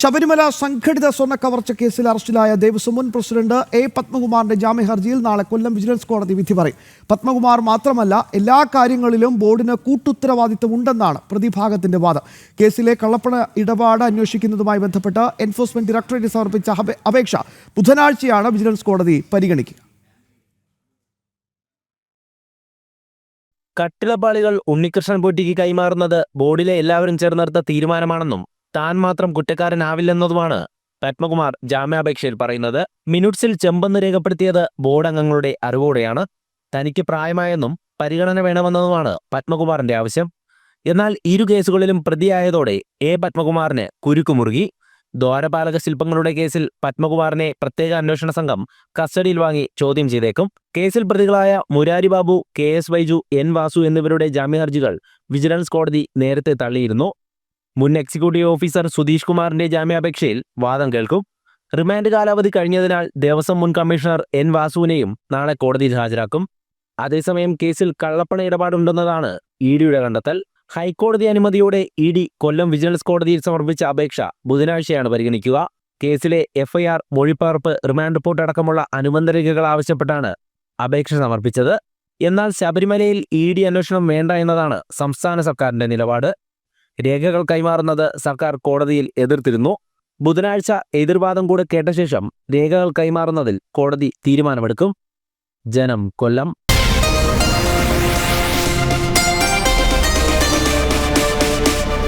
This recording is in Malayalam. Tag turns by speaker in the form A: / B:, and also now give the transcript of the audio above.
A: ശബരിമല സംഘടിത സ്വർണ കവർച്ച കേസിൽ അറസ്റ്റിലായ ദേവസ്വം മുൻ പ്രസിഡന്റ് എ പത്മകുമാറിന്റെ ജാമ്യ ഹർജിയിൽ നാളെ കൊല്ലം വിജിലൻസ് കോടതി വിധി പറയും. പത്മകുമാർ മാത്രമല്ല എല്ലാ കാര്യങ്ങളിലും ബോർഡിന് കൂട്ടുത്തരവാദിത്തമുണ്ടെന്നാണ് പ്രതിഭാഗത്തിന്റെ വാദം. കേസിലെ കള്ളപ്പണ ഇടപാട് അന്വേഷിക്കുന്നതുമായി ബന്ധപ്പെട്ട് എൻഫോഴ്സ്മെന്റ് ഡയറക്ടറേറ്റ് സമർപ്പിച്ച അപേ- അപേക്ഷ ബുധനാഴ്ചയാണ് വിജിലൻസ് കോടതി പരിഗണിക്കുക.
B: കട്ടിളപ്പാളികൾ ഉണ്ണികൃഷ്ണൻ പൊറ്റിക്ക് കൈമാറുന്നത് ബോർഡിലെ എല്ലാവരും ചേർന്നെടുത്ത തീരുമാനമാണെന്നും താൻ മാത്രം കുറ്റക്കാരനാവില്ലെന്നതുമാണ് പത്മകുമാർ ജാമ്യാപേക്ഷയിൽ പറയുന്നത്. മിനുട്സിൽ ചെമ്പെന്ന് രേഖപ്പെടുത്തിയത് ബോർഡ് അംഗങ്ങളുടെ അറിവോടെയാണ്. തനിക്ക് പ്രായമായെന്നും പരിഗണന വേണമെന്നതുമാണ് പത്മകുമാറിന്റെ ആവശ്യം. എന്നാൽ ഇരു കേസുകളിലും പ്രതിയായതോടെ എ പത്മകുമാറിന് കുരുക്കുമുറുകി. ദ്വാരപാലക ശില്പങ്ങളുടെ കേസിൽ പത്മകുമാറിനെ പ്രത്യേക അന്വേഷണ സംഘം കസ്റ്റഡിയിൽ വാങ്ങി ചോദ്യം ചെയ്തേക്കും. കേസിൽ പ്രതികളായ Murari Babu K S Vaiju N Vasu എന്നിവരുടെ ജാമ്യഹർജികൾ വിജിലൻസ് കോടതി നേരത്തെ തള്ളിയിരുന്നു. മുൻ എക്സിക്യൂട്ടീവ് ഓഫീസർ സുധീഷ് കുമാറിന്റെ ജാമ്യാപേക്ഷയിൽ വാദം കേൾക്കും. റിമാൻഡ് കാലാവധി കഴിഞ്ഞതിനാൽ ദേവസ്വം മുൻ കമ്മീഷണർ എൻ വാസുവിനെയും നാളെ കോടതിയിൽ ഹാജരാക്കും. അതേസമയം കേസിൽ കള്ളപ്പണ ഇടപാടുണ്ടെന്നതാണ് ഇ ഡിയുടെ കണ്ടെത്തൽ. ഹൈക്കോടതി അനുമതിയോടെ ഇ ഡി കൊല്ലം വിജിലൻസ് കോടതിയിൽ സമർപ്പിച്ച അപേക്ഷ ബുധനാഴ്ചയാണ് പരിഗണിക്കുക. കേസിലെ എഫ്ഐആർ മൊഴിപ്പകർപ്പ് റിമാൻഡ് റിപ്പോർട്ട് അടക്കമുള്ള അനുബന്ധ രേഖകൾ ആവശ്യപ്പെട്ടാണ് അപേക്ഷ സമർപ്പിച്ചത്. എന്നാൽ ശബരിമലയിൽ ഇ ഡി അന്വേഷണം വേണ്ട എന്നതാണ് സംസ്ഥാന സർക്കാരിന്റെ നിലപാട്. രേഖകൾ കൈമാറുന്നത് സർക്കാർ കോടതിയിൽ എതിർത്തിരുന്നു. ബുധനാഴ്ച എതിർവാദം കൂടെ കേട്ട ശേഷം രേഖകൾ കൈമാറുന്നതിൽ കോടതി തീരുമാനമെടുക്കും. ജനം കൊല്ലം.